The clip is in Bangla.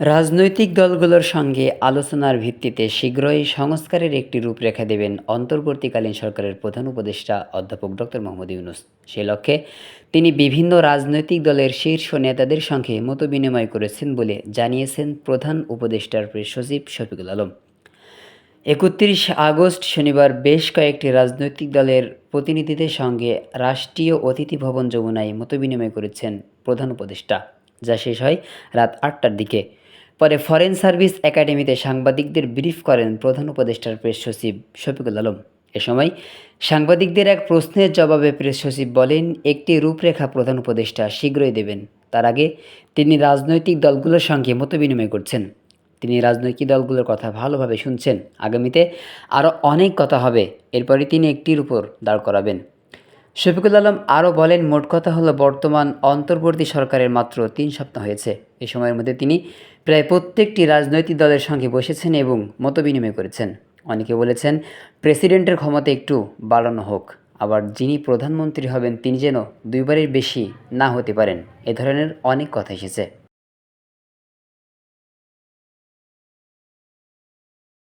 রাজনৈতিক দলগুলোর সঙ্গে আলোচনার ভিত্তিতে শীঘ্রই সংস্কারের একটি রূপরেখা দেবেন অন্তর্বর্তীকালীন সরকারের প্রধান উপদেষ্টা অধ্যাপক ডক্টর মোহাম্মদ ইউনুস। সে লক্ষ্যে তিনি বিভিন্ন রাজনৈতিক দলের শীর্ষ নেতাদের সঙ্গে মতবিনিময় করেছেন বলে জানিয়েছেন প্রধান উপদেষ্টার প্রেস সচিব শফিকুল আলম। একত্রিশ আগস্ট শনিবার বেশ কয়েকটি রাজনৈতিক দলের প্রতিনিধিদের সঙ্গে রাষ্ট্রীয় অতিথি ভবন যমুনায় মতবিনিময় করেছেন প্রধান উপদেষ্টা। যা শেষ হয় রাত আটটার দিকে। পরে ফরেন সার্ভিস একাডেমিতে সাংবাদিকদের ব্রিফ করেন প্রধান উপদেষ্টার প্রেস সচিব শফিকুল আলম। এ সময় সাংবাদিকদের এক প্রশ্নের জবাবে প্রেস সচিব বলেন, একটি রূপরেখা প্রধান উপদেষ্টা শীঘ্রই দেবেন। তার আগে তিনি রাজনৈতিক দলগুলোর সঙ্গে মতবিনিময় করছেন। তিনি রাজনৈতিক দলগুলোর কথা ভালোভাবে শুনছেন। আগামীতে আরও অনেক কথা হবে। এরপরে তিনি একটির উপর দাঁড় করাবেন। শফিকুল আলম আরও বলেন, মোট কথা হলো বর্তমান অন্তর্বর্তী সরকারের মাত্র তিন সপ্তাহ হয়েছে। এ সময়ের মধ্যে তিনি প্রায় প্রত্যেকটি রাজনৈতিক দলের সঙ্গে বসেছেন এবং মতবিনিময় করেছেন। অনেকে বলেছেন, প্রেসিডেন্টের ক্ষমতা একটু বাড়ানো হোক, আবার যিনি প্রধানমন্ত্রী হবেন তিনি যেন দুইবারের বেশি না হতে পারেন, এ ধরনের অনেক কথা এসেছে।